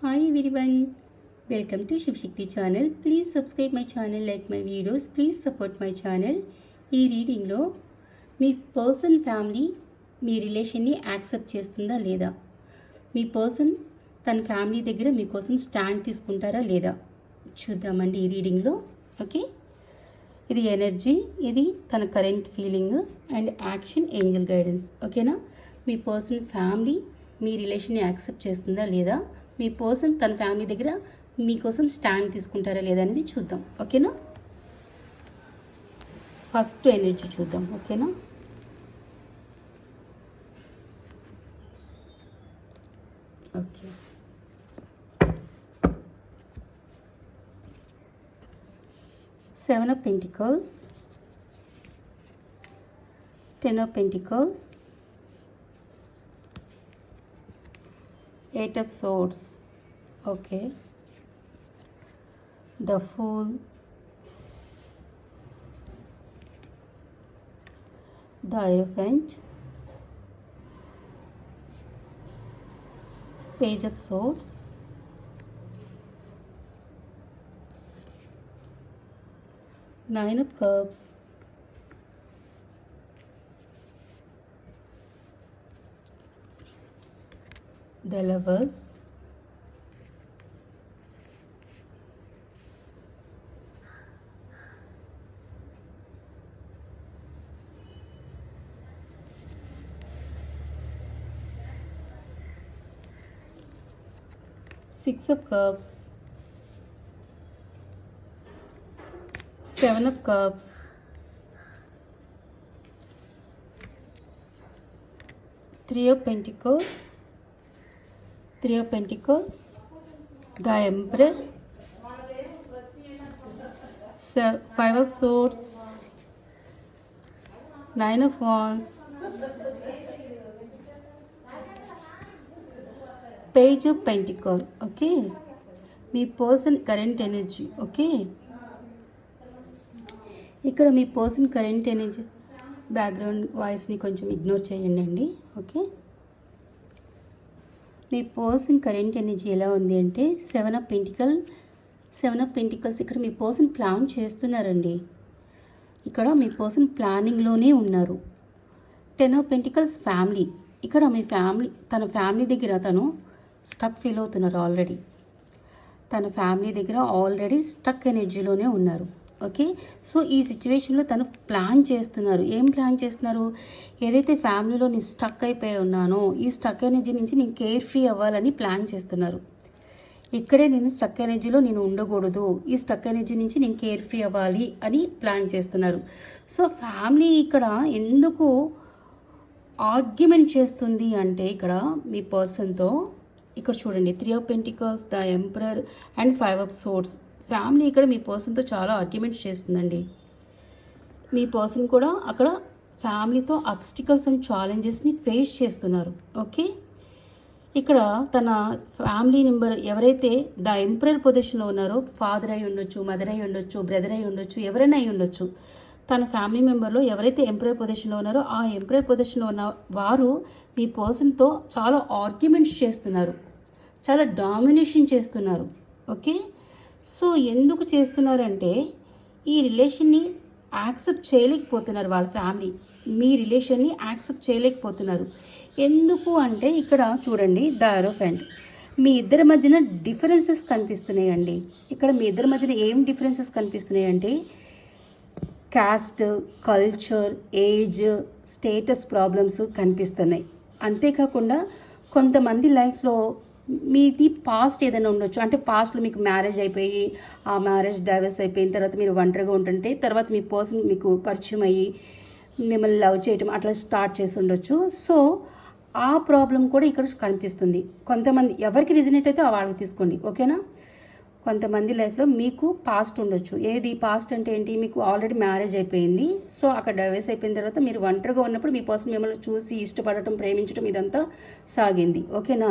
Hi everyone, welcome to Shivashakti channel please subscribe my channel like my videos please support my channel ఈ రీడింగ్లో మీ person family మీ రిలేషన్ని accept చేస్తుందా లేదా? మీ person తన family దగ్గర మీకోసం స్టాండ్ తీసుకుంటారా లేదా? చూద్దామండి ఈ రీడింగ్లో ఓకే ఇది ఎనర్జీ ఇది తన current feeling and action angel guidance ఓకేనా మీ పర్సన్ ఫ్యామిలీ మీ రిలేషన్ని యాక్సెప్ట్ చేస్తుందా లేదా? మీ పర్సన్ తన ఫ్యామిలీ దగ్గర మీకోసం స్టాండ్ తీసుకుంటారా లేదా అనేది చూద్దాం. ఓకేనా? ఫస్ట్ ఎనర్జీ చూద్దాం. ఓకేనా? Okay. Seven of pentacles ten of pentacles Eight of Swords. Okay. The Fool. The Elephant. Page of Swords. Nine of Cups. The lovers. Six of cups. Seven of cups. Three of pentacles three of pentacles. The emperor. Five of swords nine of wands page of pentacle okay me person current energy okay ఇక్కడ మీ person current energy background వాయిస్ని కొంచెం ignore చేయండి అండి okay మీ person current energy ఎలా ఉంది అంటే seven of pentacle seven of pentacles ఇక్కడ మీ పర్సన్ ప్లాన్ చేస్తున్నారండి. ఇక్కడ మీ పర్సన్ ప్లానింగ్లోనే ఉన్నారు. టెన్ ఆఫ్ పెంటికల్స్ ఫ్యామిలీ ఇక్కడ మీ ఫ్యామిలీ తన ఫ్యామిలీ దగ్గర తను స్టక్ ఫీల్ అవుతున్నారు ఆల్రెడీ తన ఫ్యామిలీ దగ్గర ఆల్రెడీ స్టక్ ఎనర్జీలోనే ఉన్నారు. ఓకే? సో ఈ సిచ్యువేషన్లో తను ప్లాన్ చేస్తున్నారు. ఏం ప్లాన్ చేస్తున్నారు? ఏదైతే ఫ్యామిలీలో నేను స్టక్ అయిపోయి ఉన్నానో ఈ స్టక్ ఎనర్జీ నుంచి నేను కేర్ ఫ్రీ అవ్వాలని ప్లాన్ చేస్తున్నారు. ఇక్కడే నేను స్టక్ ఎనర్జీలో నేను ఉండకూడదు. ఈ స్టక్ ఎనర్జీ నుంచి నేను కేర్ ఫ్రీ అవ్వాలి అని ప్లాన్ చేస్తున్నారు. సో ఫ్యామిలీ ఇక్కడ ఎందుకు ఆర్గ్యుమెంట్ చేస్తుంది అంటే ఇక్కడ మీ పర్సన్తో ఇక్కడ చూడండి three of pentacles the emperor and five of swords family ఇక్కడ మీ పర్సన్తో చాలా ఆర్గ్యుమెంట్స్ చేస్తుందండి. మీ పర్సన్ కూడా అక్కడ ఫ్యామిలీతో అబ్స్టికల్స్ అండ్ ఛాలెంజెస్ని ఫేస్ చేస్తున్నారు. ఓకే? ఇక్కడ తన ఫ్యామిలీ మెంబర్ ఎవరైతే ద ఎంపరర్ పొజిషన్లో ఉన్నారో ఫాదర్ అయి ఉండొచ్చు మదర్ అయి ఉండొచ్చు బ్రదర్ అయి ఉండొచ్చు ఎవరైనా అయి ఉండొచ్చు తన ఫ్యామిలీ మెంబర్లో ఎవరైతే ఎంపరర్ పొజిషన్లో ఉన్నారో ఆ ఎంపరర్ పొజిషన్లో ఉన్న వారు మీ పర్సన్తో చాలా ఆర్గ్యుమెంట్స్ చేస్తున్నారు. చాలా డామినేషన్ చేస్తున్నారు. ఓకే? సో ఎందుకు చేస్తున్నారంటే ఈ రిలేషన్ని యాక్సెప్ట్ చేయలేకపోతున్నారు వాళ్ళ ఫ్యామిలీ. మీ రిలేషన్ని యాక్సెప్ట్ చేయలేకపోతున్నారు. ఎందుకు అంటే ఇక్కడ చూడండి ద ఎరోఫెంట్ మీ ఇద్దరి మధ్యన డిఫరెన్సెస్ కనిపిస్తున్నాయండి. ఇక్కడ మీ ఇద్దరి మధ్యన ఏం డిఫరెన్సెస్ కనిపిస్తున్నాయి అంటే caste culture age status problems కనిపిస్తున్నాయి. అంతేకాకుండా కొంతమంది లైఫ్లో మీది పాస్ట్ ఏదైనా ఉండొచ్చు. అంటే పాస్ట్లో మీకు మ్యారేజ్ అయిపోయి ఆ మ్యారేజ్ డైవర్స్ అయిపోయిన తర్వాత మీరు ఒంటరిగా ఉంటుంటే తర్వాత మీ పర్సన్ మీకు పరిచయం అయ్యి మిమ్మల్ని లవ్ చేయటం అట్లా స్టార్ట్ చేసి ఉండొచ్చు. సో ఆ ప్రాబ్లం కూడా ఇక్కడ కనిపిస్తుంది. కొంతమంది ఎవరికి రిజనేట్ అయితే వాళ్ళకి తీసుకోండి. ఓకేనా కొంతమంది లైఫ్లో మీకు పాస్ట్ ఉండొచ్చు. ఏది పాస్ట్ అంటే ఏంటి? మీకు ఆల్రెడీ మ్యారేజ్ అయిపోయింది. సో అక్కడ డైవర్స్ అయిపోయిన తర్వాత మీరు ఒంటరిగా ఉన్నప్పుడు మీ పర్సన్ మిమ్మల్ని చూసి ఇష్టపడటం ప్రేమించడం ఇదంతా సాగింది. ఓకేనా?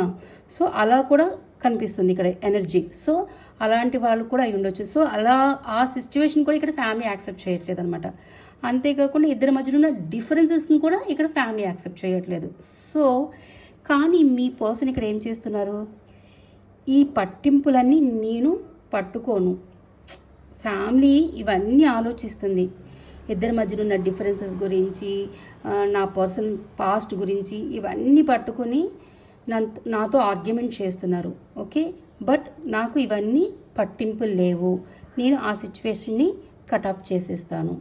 సో అలా కూడా కనిపిస్తుంది ఇక్కడ ఎనర్జీ సో అలాంటి వాళ్ళు కూడా అయి ఉండొచ్చు. సో అలా ఆ సిచ్యువేషన్ కూడా ఇక్కడ ఫ్యామిలీ యాక్సెప్ట్ చేయట్లేదు అనమాట అంతేకాకుండా ఇద్దరి మధ్యన ఉన్న డిఫరెన్సెస్ని కూడా ఇక్కడ ఫ్యామిలీ యాక్సెప్ట్ చేయట్లేదు. సో కానీ మీ పర్సన్ ఇక్కడ ఏం చేస్తున్నారు? ఈ పట్టింపులన్నీ నేను పట్టుకోను. ఫ్యామిలీ ఇవన్నీ ఆలోచిస్తుంది. ఇద్దరి మధ్యన ఉన్న డిఫరెన్సెస్ గురించి నా పర్సన్ పాస్ట్ గురించి ఇవన్నీ పట్టుకొని నన్- నాతో ఆర్గ్యుమెంట్ చేస్తున్నారు. ఓకే? బట్ నాకు ఇవన్నీ పట్టింపులు లేవు. నేను ఆ సిచ్యువేషన్ని కట్ ఆఫ్ చేసేస్తాను.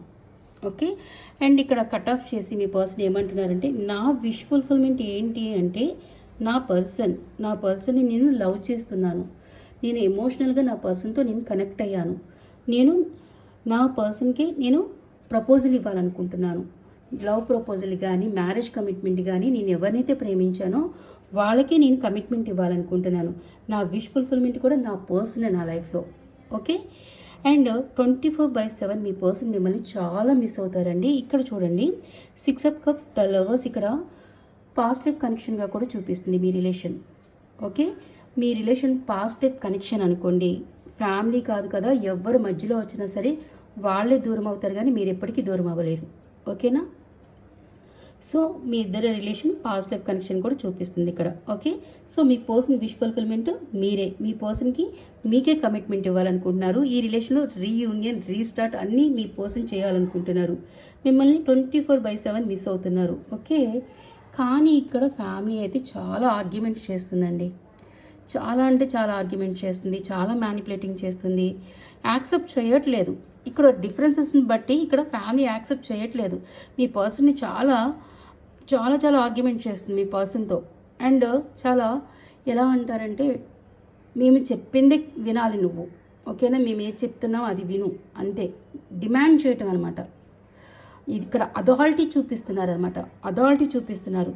ఓకే? అండ్ ఇక్కడ కట్ ఆఫ్ చేసి మీ పర్సన్ ఏమంటున్నారంటే నా విష్ ఫుల్ఫిల్మెంట్ ఏంటి అంటే నా పర్సన్ నా పర్సన్ని నేను లవ్ చేస్తున్నాను. నేను ఎమోషనల్గా నా పర్సన్తో నేను కనెక్ట్ అయ్యాను. నేను నా పర్సన్కి నేను ప్రపోజల్ ఇవ్వాలనుకుంటున్నాను. లవ్ ప్రపోజల్ కానీ మ్యారేజ్ కమిట్మెంట్ కానీ నేను ఎవరినైతే ప్రేమించానో వాళ్ళకే నేను కమిట్మెంట్ ఇవ్వాలనుకుంటున్నాను. నా విష్ ఫుల్ఫిల్మెంట్ కూడా నా పర్సనే నా లైఫ్లో. Okay? And twenty four by seven me person మిమ్మల్ని చాలా మిస్ అవుతారండి. ఇక్కడ చూడండి. Six of cups the lovers ఇక్కడ పాస్ట్ కనెక్షన్గా కూడా చూపిస్తుంది మీ రిలేషన్. ఓకే? మీ రిలేషన్ పాజిటివ్ కనెక్షన్ అనుకోండి. ఫ్యామిలీ కాదు కదా ఎవరు మధ్యలో వచ్చినా సరే వాళ్ళే దూరం అవుతారు కానీ మీరు ఎప్పటికీ దూరం అవ్వలేరు. ఓకేనా? సో మీ ఇద్దరి రిలేషన్ పాస్ట్ కనెక్షన్ కూడా చూపిస్తుంది ఇక్కడ. ఓకే? సో మీ పర్సన్ విష్ ఫుల్ఫిల్మెంట్ మీరే. మీ పర్సన్కి మీకే కమిట్మెంట్ ఇవ్వాలనుకుంటున్నారు. ఈ రిలేషన్లో రీయూనియన్ రీస్టార్ట్ అన్నీ మీ పర్సన్ చేయాలనుకుంటున్నారు. మిమ్మల్ని twenty four by seven miss అవుతున్నారు. ఓకే? కానీ ఇక్కడ ఫ్యామిలీ అయితే చాలా ఆర్గ్యుమెంట్ చేస్తుందండి. చాలా అంటే చాలా ఆర్గ్యుమెంట్ చేస్తుంది చాలా మ్యానిపులేటింగ్ చేస్తుంది. యాక్సెప్ట్ చేయట్లేదు. ఇక్కడ డిఫరెన్సెస్ని బట్టి ఇక్కడ ఫ్యామిలీ యాక్సెప్ట్ చేయట్లేదు. మీ పర్సన్ని చాలా చాలా చాలా ఆర్గ్యుమెంట్ చేస్తుంది మీ పర్సన్తో అండ్ చాలా ఎలా అంటారంటే మేము చెప్పిందే వినాలి నువ్వు. ఓకేనా? మేము ఏది చెప్తున్నామో అది విను. అంతే. డిమాండ్ చేయటం అనమాట ఇక్కడ అథారిటీ చూపిస్తున్నారు అనమాట అథారిటీ చూపిస్తున్నారు.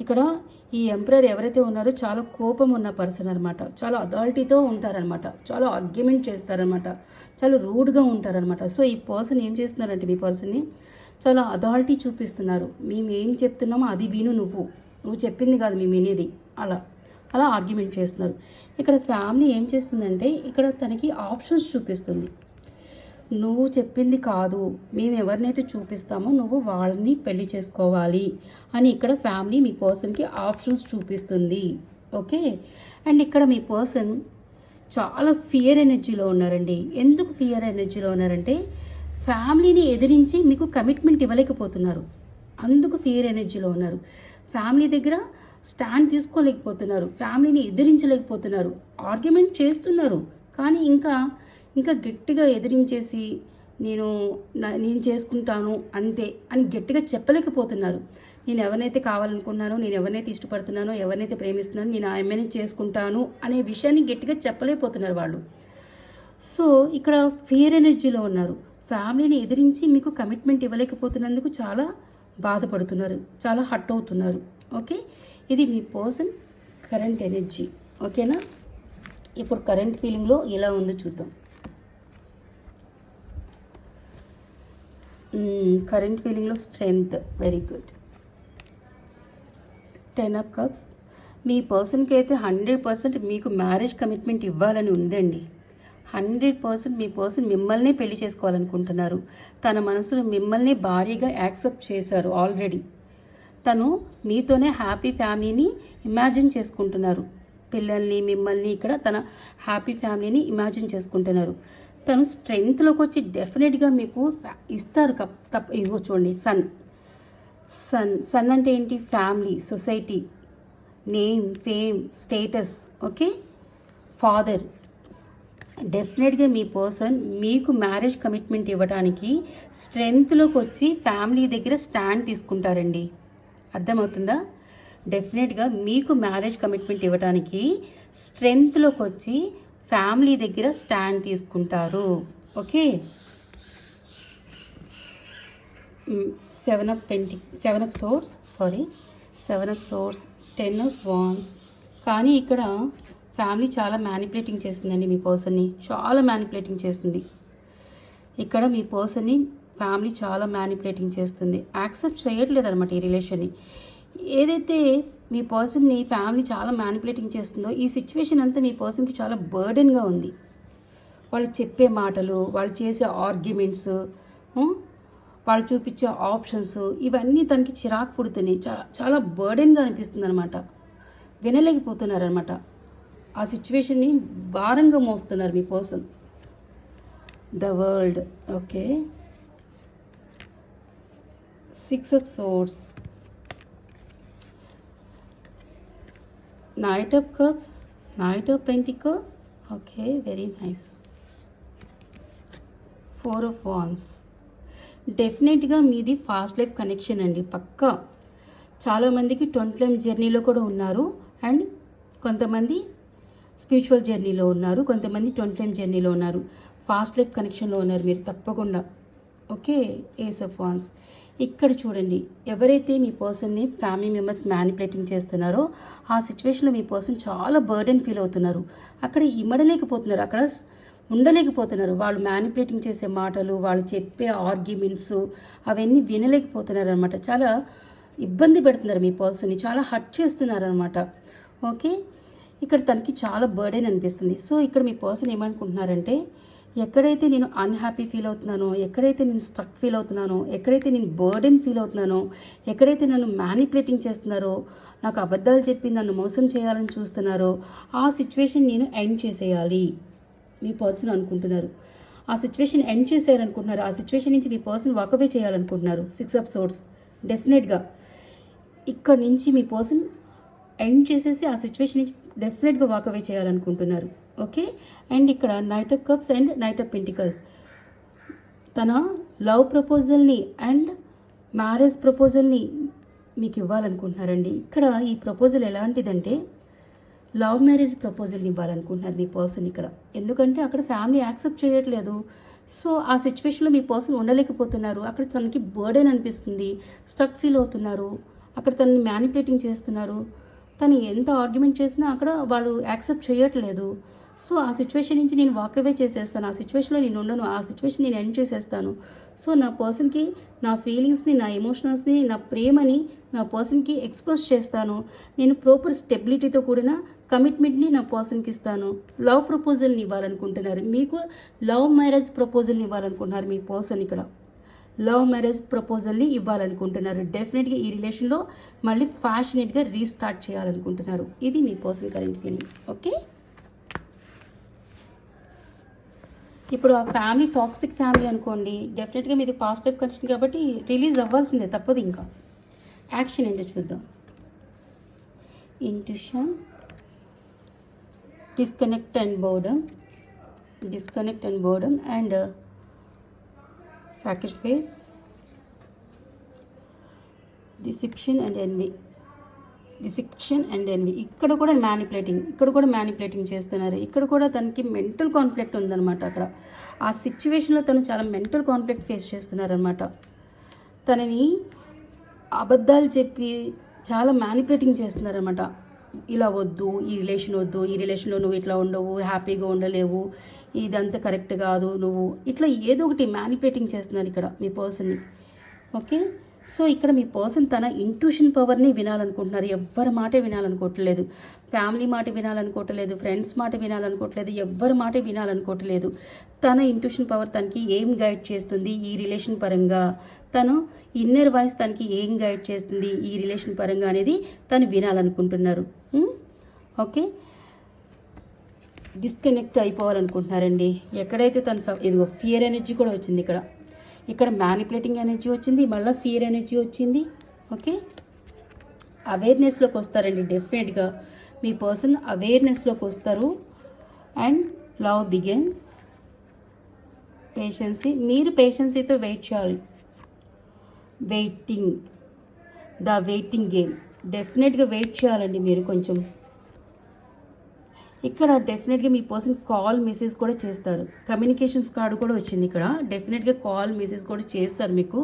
ఇక్కడ ఈ ఎంప్రయర్ ఎవరైతే ఉన్నారో చాలా కోపం ఉన్న పర్సన్ అనమాట చాలా అథారిటీతో ఉంటారనమాట చాలా ఆర్గ్యుమెంట్ చేస్తారనమాట చాలా రూడ్గా ఉంటారనమాట సో ఈ పర్సన్ ఏం చేస్తున్నారంటే మీ పర్సన్ని చాలా అథారిటీ చూపిస్తున్నారు. మేము ఏం చెప్తున్నామో అది విను నువ్వు. నువ్వు చెప్పింది కాదు మేము వినేది. అలా. అలా ఆర్గ్యుమెంట్ చేస్తున్నారు. ఇక్కడ ఫ్యామిలీ ఏం చేస్తుందంటే ఇక్కడ తనకి ఆప్షన్స్ చూపిస్తుంది. నువ్వు చెప్పింది కాదు. మేము ఎవరినైతే చూపిస్తామో నువ్వు వాళ్ళని పెళ్ళి చేసుకోవాలి అని ఇక్కడ ఫ్యామిలీ మీ పర్సన్కి ఆప్షన్స్ చూపిస్తుంది. ఓకే? అండ్ ఇక్కడ మీ పర్సన్ చాలా ఫియర్ ఎనర్జీలో ఉన్నారండి. ఎందుకు ఫియర్ ఎనర్జీలో ఉన్నారంటే ఫ్యామిలీని ఎదిరించి మీకు కమిట్మెంట్ ఇవ్వలేకపోతున్నారు. అందుకు ఫియర్ ఎనర్జీలో ఉన్నారు. ఫ్యామిలీ దగ్గర స్టాండ్ తీసుకోలేకపోతున్నారు. ఫ్యామిలీని ఎదిరించలేకపోతున్నారు. ఆర్గ్యుమెంట్ చేస్తున్నారు. కానీ ఇంకా ఇంకా గట్టిగా ఎదిరించేసి నేను నా- నేను చేసుకుంటాను అంతే అని గట్టిగా చెప్పలేకపోతున్నారు. నేను ఎవరినైతే కావాలనుకున్నానో నేను ఎవరినైతే ఇష్టపడుతున్నానో ఎవరినైతే ప్రేమిస్తున్నానో నేను ఆ అమ్మాయిని చేసుకుంటాను అనే విషయాన్ని గట్టిగా చెప్పలేకపోతున్నారు వాళ్ళు. సో ఇక్కడ ఫియర్ ఎనర్జీలో ఉన్నారు. ఫ్యామిలీని ఎదిరించి మీకు కమిట్మెంట్ ఇవ్వలేకపోతున్నందుకు చాలా బాధపడుతున్నారు. చాలా హట్ అవుతున్నారు. ఓకే? ఇది మీ పర్సన్ కరెంట్ ఎనర్జీ ఓకేనా? ఇప్పుడు కరెంట్ ఫీలింగ్లో ఎలా ఉందో చూద్దాం. కరెంట్ ఫీలింగ్లో strength very good ten of cups మీ పర్సన్కి అయితే హండ్రెడ్ పర్సెంట్ మీకు మ్యారేజ్ కమిట్మెంట్ ఇవ్వాలని ఉందండి. హండ్రెడ్ పర్సెంట్ మీ పర్సన్ మిమ్మల్ని పెళ్ళి చేసుకోవాలనుకుంటున్నారు. తన మనసులో మిమ్మల్ని భారీగా యాక్సెప్ట్ చేశారు ఆల్రెడీ తను మీతోనే హ్యాపీ ఫ్యామిలీని ఇమాజిన్ చేసుకుంటున్నారు. పిల్లల్ని మిమ్మల్ని ఇక్కడ తన హ్యాపీ ఫ్యామిలీని ఇమాజిన్ చేసుకుంటున్నారు. తను స్ట్రెంగ్త్లోకి వచ్చి డెఫినెట్గా మీకు ఫ్యా- ఇస్తారు కప్ తప్ప ఇదిగో చూడండి సన్. సన్ సన్ అంటే ఏంటి? Family society. Name fame status okay? Father. డెఫినెట్గా మీ పర్సన్ మీకు మ్యారేజ్ కమిట్మెంట్ ఇవ్వడానికి స్ట్రెంగ్త్లోకి వచ్చి ఫ్యామిలీ దగ్గర స్టాండ్ తీసుకుంటారండి. అర్థమవుతుందా? డెఫినెట్గా మీకు మ్యారేజ్ కమిట్మెంట్ ఇవ్వడానికి స్ట్రెంగ్త్లోకి వచ్చి ఫ్యామిలీ దగ్గర స్టాండ్ తీసుకుంటారు. Okay? Seven of penta seven of swords sorry seven of swords ten of wands. కానీ ఇక్కడ ఫ్యామిలీ చాలా మ్యానిపులేటింగ్ చేస్తుందండి మీ పర్సన్ని చాలా మ్యానిపులేటింగ్ చేస్తుంది. ఇక్కడ మీ పర్సన్ని ఫ్యామిలీ చాలా మ్యానిపులేటింగ్ చేస్తుంది. యాక్సెప్ట్ చేయట్లేదు అనమాట ఈ రిలేషన్ని ఏదైతే మీ పర్సన్ని ఫ్యామిలీ చాలా మ్యానిపులేటింగ్ చేస్తుందో ఈ సిచ్యువేషన్ అంతా మీ పర్సన్కి చాలా బర్డెన్గా ఉంది. వాళ్ళు చెప్పే మాటలు వాళ్ళు చేసే ఆర్గ్యుమెంట్స్ వాళ్ళు చూపించే ఆప్షన్స్ ఇవన్నీ తనకి చిరాకు పుడుతున్నాయి. చాలా చాలా బర్డెన్గా అనిపిస్తుంది అనమాట వినలేకపోతున్నారనమాట ఆ సిచ్యువేషన్ని భారంగా మోస్తున్నారు మీ person the world okay six of swords knight of cups knight of pentacles okay very nice four of wands డెఫినెట్గా మీది ఫాస్ట్ లైఫ్ కనెక్షన్ అండి పక్కా. చాలామందికి ట్వంటీ ఫ్లేమ్ జర్నీలో కూడా ఉన్నారు అండ్ కొంతమంది స్పిరిచువల్ జర్నీలో ఉన్నారు కొంతమంది ట్వంటీ ఫ్లేమ్ జర్నీలో ఉన్నారు. ఫాస్ట్ లైఫ్ కనెక్షన్లో ఉన్నారు మీరు తప్పకుండా. ఓకే ఏస్ ఆఫ్ వాన్స్ ఇక్కడ చూడండి. ఎవరైతే మీ పర్సన్ని ఫ్యామిలీ మెంబర్స్ మ్యానిపులేటింగ్ చేస్తున్నారో ఆ సిచ్యువేషన్లో మీ పర్సన్ చాలా బర్డెన్ ఫీల్ అవుతున్నారు. అక్కడ ఇమ్మడలేకపోతున్నారు. అక్కడ ఉండలేకపోతున్నారు. వాళ్ళు మ్యానిపులేటింగ్ చేసే మాటలు వాళ్ళు చెప్పే ఆర్గ్యుమెంట్స్ అవన్నీ వినలేకపోతున్నారు అనమాట చాలా ఇబ్బంది పెడుతున్నారు మీ పర్సన్ని. చాలా హట్ చేస్తున్నారు అనమాట ఓకే? ఇక్కడ తనకి చాలా బర్డెన్ అనిపిస్తుంది. సో ఇక్కడ మీ పర్సన్ ఏమనుకుంటున్నారంటే ఎక్కడైతే నేను అన్హ్యాపీ ఫీల్ అవుతున్నానో ఎక్కడైతే నేను స్ట్రక్ ఫీల్ అవుతున్నానో ఎక్కడైతే నేను బర్డెన్ ఫీల్ అవుతున్నానో ఎక్కడైతే నన్ను మ్యానిపులేటింగ్ చేస్తున్నారో నాకు అబద్ధాలు చెప్పి నన్ను మోసం చేయాలని చూస్తున్నారో ఆ సిచ్యువేషన్ నేను ఎండ్ చేసేయాలి. మీ పర్సన్ అనుకుంటున్నారు. ఆ సిచ్యువేషన్ ఎండ్ చేసేయాలనుకుంటున్నారు. ఆ సిచ్యువేషన్ నుంచి మీ పర్సన్ వాకవే చేయాలనుకుంటున్నారు. సిక్స్ అప్ సోర్స్ డెఫినెట్గా ఇక్కడ నుంచి మీ పర్సన్ ఎండ్ చేసేసి ఆ సిచ్యువేషన్ నుంచి డెఫినెట్గా వాకవే చేయాలనుకుంటున్నారు. ఓకే? అండ్ ఇక్కడ knight of cups and knight of pentacles తన లవ్ ప్రపోజల్ని అండ్ మ్యారేజ్ ప్రపోజల్ని మీకు ఇవ్వాలనుకుంటున్నారండి. ఇక్కడ ఈ ప్రపోజల్ ఎలాంటిదంటే లవ్ మ్యారేజ్ ప్రపోజల్ని ఇవ్వాలనుకుంటున్నారు మీ పర్సన్ ఇక్కడ. ఎందుకంటే అక్కడ ఫ్యామిలీ యాక్సెప్ట్ చేయట్లేదు. సో ఆ సిచ్యువేషన్లో మీ పర్సన్ ఉండలేకపోతున్నారు. అక్కడ తనకి బర్డెన్ అనిపిస్తుంది. స్టక్ ఫీల్ అవుతున్నారు. అక్కడ తనని మ్యానిపులేటింగ్ చేస్తున్నారు. తను ఎంత ఆర్గ్యుమెంట్ చేసినా అక్కడ వాళ్ళు యాక్సెప్ట్ చేయట్లేదు. సో ఆ సిచ్యువేషన్ నుంచి నేను వాక్ అవే చేసేస్తాను. ఆ సిచ్యువేషన్లో నేను ఉండను. ఆ సిచ్యువేషన్ నేను ఎండ్ చేసేస్తాను. సో నా పర్సన్కి నా ఫీలింగ్స్ని నా ఎమోషనల్స్ని నా ప్రేమని నా పర్సన్కి ఎక్స్ప్రెస్ చేస్తాను. నేను ప్రాపర్ స్టెబిలిటీతో కూడిన కమిట్మెంట్ని నా పర్సన్కి ఇస్తాను. లవ్ ప్రపోజల్ని ఇవ్వాలనుకుంటున్నారు. మీకు లవ్ మ్యారేజ్ ప్రపోజల్ని ఇవ్వాలనుకుంటున్నారు మీ పర్సన్ ఇక్కడ. లవ్ మ్యారేజ్ ప్రపోజల్ని ఇవ్వాలనుకుంటున్నారు. డెఫినెట్గా ఈ రిలేషన్లో మళ్ళీ ఫ్యాషనేట్గా రీస్టార్ట్ చేయాలనుకుంటున్నారు. ఇది మీ పర్సన్ కరెంట్ ఫీలింగ్ ఓకే ఇప్పుడు ఆ ఫ్యామిలీ టాక్సిక్ ఫ్యామిలీ అనుకోండి డెఫినెట్గా మీది పాస్ట్ లైఫ్ కనెక్షన్ కాబట్టి రిలీజ్ అవ్వాల్సిందే తప్పదు ఇంకా. యాక్షన్ ఏంటో చూద్దాం. Intuition disconnect and boredom disconnect and boredom and sacrifice deception and envy deception and envy. ఇక్కడ కూడా మ్యానిపులేటింగ్ ఇక్కడ కూడా మ్యానిపులేటింగ్ చేస్తున్నారు. ఇక్కడ కూడా తనకి మెంటల్ కాన్ఫ్లిక్ట్ ఉందన్నమాట అక్కడ. ఆ సిచ్యువేషన్లో తను చాలా మెంటల్ కాన్ఫ్లిక్ట్ ఫేస్ చేస్తున్నారనమాట తనని అబద్ధాలు చెప్పి చాలా మ్యానిపులేటింగ్ చేస్తున్నారనమాట ఇలా వద్దు ఈ రిలేషన్ వద్దు ఈ రిలేషన్లో నువ్వు ఇట్లా ఉండవు హ్యాపీగా ఉండలేవు ఇదంతా కరెక్ట్ కాదు నువ్వు. ఇట్లా ఏదో ఒకటి మ్యానిపులేటింగ్ చేస్తున్నారు ఇక్కడ మీ పర్సన్ని ఓకే సో ఇక్కడ మీ పర్సన్ తన ఇంట్యూషన్ పవర్ని వినాలనుకుంటున్నారు. ఎవ్వరి మాటే వినాలనుకోవట్లేదు. ఫ్యామిలీ మాట వినాలనుకోవట్లేదు. ఫ్రెండ్స్ మాట వినాలనుకోవట్లేదు. ఎవ్వరి మాట వినాలనుకోవట్లేదు. తన ఇంట్యూషన్ పవర్ తనకి ఏం గైడ్ చేస్తుంది? ఈ రిలేషన్ పరంగా తను ఇన్నర్ వాయిస్ తనకి ఏం గైడ్ చేస్తుంది? ఈ రిలేషన్ పరంగా అనేది తను వినాలనుకుంటున్నారు. ఓకే? డిస్కనెక్ట్ అయిపోవాలనుకుంటున్నారండి. ఎక్కడైతే తను ఇదిగో ఫియర్ ఎనర్జీ కూడా వచ్చింది ఇక్కడ. ఇక్కడ మ్యానిపులేటింగ్ ఎనర్జీ వచ్చింది మళ్ళీ ఫియర్ ఎనర్జీ వచ్చింది ఓకే అవేర్నెస్లోకి వస్తారండి డెఫినెట్గా మీ పర్సన్ అవేర్నెస్లోకి వస్తారు. అండ్ లవ్ బిగిన్స్ పేషెన్సీ మీరు పేషెన్సీతో వెయిట్ చేయాలి. వెయిటింగ్ ద వెయిటింగ్ గేమ్ డెఫినెట్గా వెయిట్ చేయాలండి మీరు కొంచెం. ఇక్కడ డెఫినెట్గా మీ పర్సన్ కాల్ మెసేజ్ కూడా చేస్తారు. కమ్యూనికేషన్స్ కార్డు కూడా వచ్చింది ఇక్కడ. డెఫినెట్గా కాల్ మెసేజ్ కూడా చేస్తారు మీకు.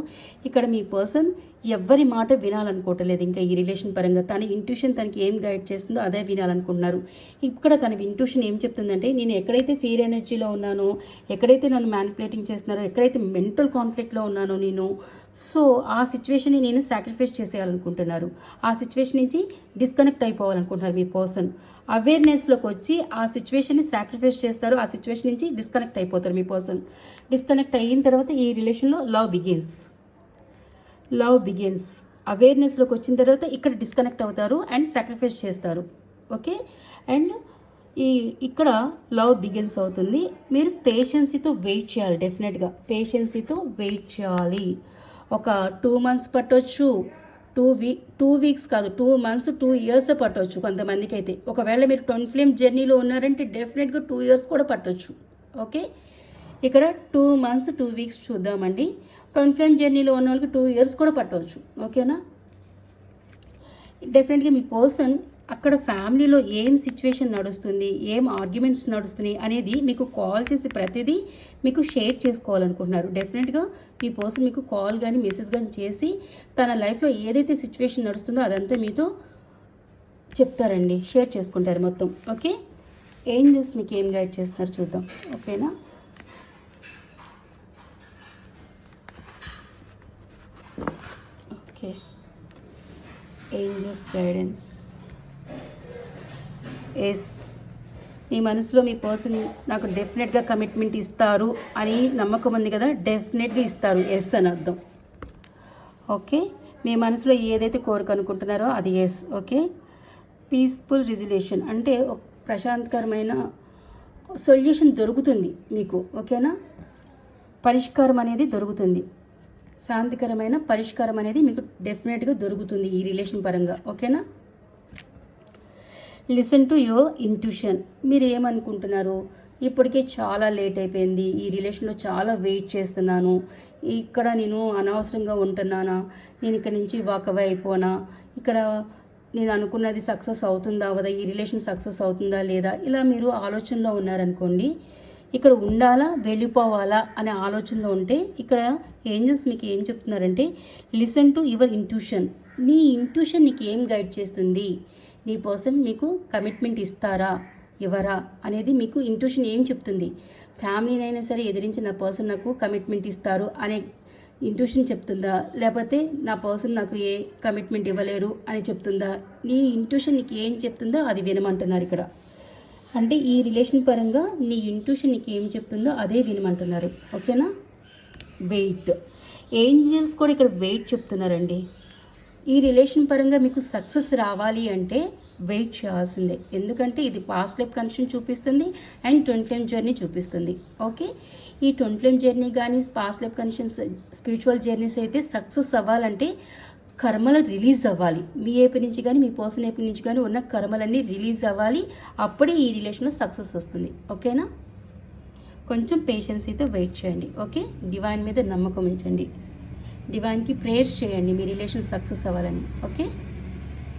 ఇక్కడ మీ పర్సన్ ఎవ్వరి మాట వినాలనుకోవట్లేదు. ఇంకా ఈ రిలేషన్ పరంగా తన ఇంట్యూషన్ తనకి ఏం గైడ్ చేస్తుందో అదే వినాలనుకుంటున్నారు. ఇక్కడ తన ఇంట్యూషన్ ఏం చెప్తుందంటే నేను ఎక్కడైతే ఫీర్ ఎనర్జీలో ఉన్నానో ఎక్కడైతే నన్ను మ్యానిపులేటింగ్ చేస్తున్నారో ఎక్కడైతే మెంటల్ కాన్ఫ్లిక్ట్లో ఉన్నానో నేను సో ఆ సిచ్యువేషన్ని నేను సాక్రిఫైస్ చేసేయాలనుకుంటున్నారు. ఆ సిచ్యువేషన్ నుంచి డిస్కనెక్ట్ అయిపోవాలనుకుంటున్నారు మీ పర్సన్ అవేర్నెస్లోకి వచ్చి ఆ సిచ్యువేషన్ని సాక్రిఫైస్ చేస్తారు. ఆ సిచ్యువేషన్ నుంచి డిస్కనెక్ట్ అయిపోతారు మీ పర్సన్ డిస్కనెక్ట్ అయిన తర్వాత ఈ రిలేషన్లో లవ్ బిగిన్స్ లవ్ బిగిన్స్. అవేర్నెస్లోకి వచ్చిన తర్వాత ఇక్కడ డిస్కనెక్ట్ అవుతారు అండ్ సాక్రిఫైస్ చేస్తారు. ఓకే అండ్ ఈ ఇక్కడ లవ్ బిగిన్స్ అవుతుంది. మీరు పేషెన్సీతో వెయిట్ చేయాలి డెఫినెట్గా పేషెన్సీతో వెయిట్ చేయాలి. ఒక టూ మంత్స్ పట్టవచ్చు టూ వీక్ టూ వీక్స్ కాదు టూ మంత్స్ టూ ఇయర్స్ పట్టవచ్చు కొంతమందికి అయితే ఒకవేళ మీరు ట్వంటీ ఫ్లేమ్ జర్నీలో ఉన్నారంటే డెఫినెట్గా టూ ఇయర్స్ కూడా పట్టవచ్చు ఓకే ఇక్కడ టూ మంత్స్ టూ వీక్స్ చూద్దామండి. ట్వంటీ ఫ్లేమ్ జర్నీలో ఉన్న వాళ్ళకి టూ ఇయర్స్ కూడా పట్టవచ్చు. ఓకేనా డెఫినెట్గా మీ పర్సన్ అక్కడ ఫ్యామిలీలో ఏం సిచ్యువేషన్ నడుస్తుంది ఏం ఆర్గ్యుమెంట్స్ నడుస్తున్నాయి అనేది మీకు కాల్ చేసి ప్రతిదీ మీకు షేర్ చేసుకోవాలనుకుంటున్నారు. డెఫినెట్గా మీ పర్సన్ మీకు కాల్ కానీ మెసేజ్ కానీ చేసి తన లైఫ్లో ఏదైతే సిచ్యువేషన్ నడుస్తుందో అదంతా మీతో చెప్తారండి. షేర్ చేసుకుంటారు మొత్తం. ఓకే ఏంజల్స్ మీకు ఏం గైడ్ చేస్తున్నారు చూద్దాం. ఓకేనా ఓకే ఏంజల్స్ గైడెన్స్ ఎస్ మీ మనసులో మీ పర్సన్ నాకు డెఫినెట్గా కమిట్మెంట్ ఇస్తారు అని నమ్మకం ఉంది కదా డెఫినెట్గా ఇస్తారు. ఎస్ అని అర్థం. ఓకే మీ మనసులో ఏదైతే కోరిక అనుకుంటున్నారో అది ఎస్ ఓకే పీస్ఫుల్ రిజల్యూషన్ అంటే ఒక ప్రశాంతకరమైన సొల్యూషన్ దొరుకుతుంది మీకు. ఓకేనా పరిష్కారం అనేది దొరుకుతుంది. శాంతికరమైన పరిష్కారం అనేది మీకు డెఫినెట్గా దొరుకుతుంది ఈ రిలేషన్ పరంగా. ఓకేనా లిసన్ టు యువర్ ఇంట్యూషన్ మీరు ఏమనుకుంటున్నారు? ఇప్పటికే చాలా లేట్ అయిపోయింది. ఈ రిలేషన్లో చాలా వెయిట్ చేస్తున్నాను. ఇక్కడ నేను అనవసరంగా ఉంటున్నానా? నేను ఇక్కడ నుంచి వాకవే అయిపోనా? ఇక్కడ నేను అనుకున్నది సక్సెస్ అవుతుందా? అవదా ఈ రిలేషన్ సక్సెస్ అవుతుందా లేదా? ఇలా మీరు ఆలోచనలో ఉన్నారనుకోండి ఇక్కడ ఉండాలా వెళ్ళిపోవాలా అనే ఆలోచనలో ఉంటే ఇక్కడ ఏంజల్స్ మీకు ఏం చెప్తున్నారంటే లిసన్ టు యువర్ ఇంట్యూషన్ నీ ఇంట్యూషన్ నీకు ఏం గైడ్ చేస్తుంది? నీ పర్సన్ మీకు కమిట్మెంట్ ఇస్తారా? ఇవ్వరా? అనేది మీకు ఇంట్యూషన్ ఏం చెప్తుంది? ఫ్యామిలీనైనా సరే ఎదిరించి నా పర్సన్ నాకు కమిట్మెంట్ ఇస్తారు అనే ఇంట్యూషన్ చెప్తుందా? లేకపోతే నా పర్సన్ నాకు ఏ కమిట్మెంట్ ఇవ్వలేరు అని చెప్తుందా? నీ ఇంట్యూషన్ నీకు ఏం చెప్తుందో అది వినమంటున్నారు ఇక్కడ. అంటే ఈ రిలేషన్ పరంగా నీ ఇంట్యూషన్ నీకు ఏం చెప్తుందో అదే వినమంటున్నారు. ఓకేనా? వెయిట్ ఏంజల్స్ కూడా ఇక్కడ వెయిట్ చెప్తున్నారండి. ఈ రిలేషన్ పరంగా మీకు సక్సెస్ రావాలి అంటే వెయిట్ చేయాల్సిందే. ఎందుకంటే ఇది పాస్ట్ లైఫ్ కనెక్షన్ చూపిస్తుంది అండ్ ట్వంటీ ఫ్లేమ్ జర్నీ చూపిస్తుంది. ఓకే? ఈ ట్వంటీ ఫ్లేమ్ జర్నీ కానీ past life connections spiritual journeys అయితే సక్సెస్ అవ్వాలంటే కర్మలు రిలీజ్ అవ్వాలి. మీ ఏపీ నుంచి కానీ మీ పర్సన్ ఏపీ నుంచి కానీ ఉన్న కర్మలన్నీ రిలీజ్ అవ్వాలి. అప్పుడే ఈ రిలేషన్లో సక్సెస్ వస్తుంది. ఓకేనా కొంచెం పేషెన్సీతో వెయిట్ చేయండి. ఓకే? డివైన్ మీద నమ్మకం ఉంచండి. డివైన్కి ప్రేయర్స్ చేయండి. మీ రిలేషన్ సక్సెస్ అవ్వాలని. ఓకే?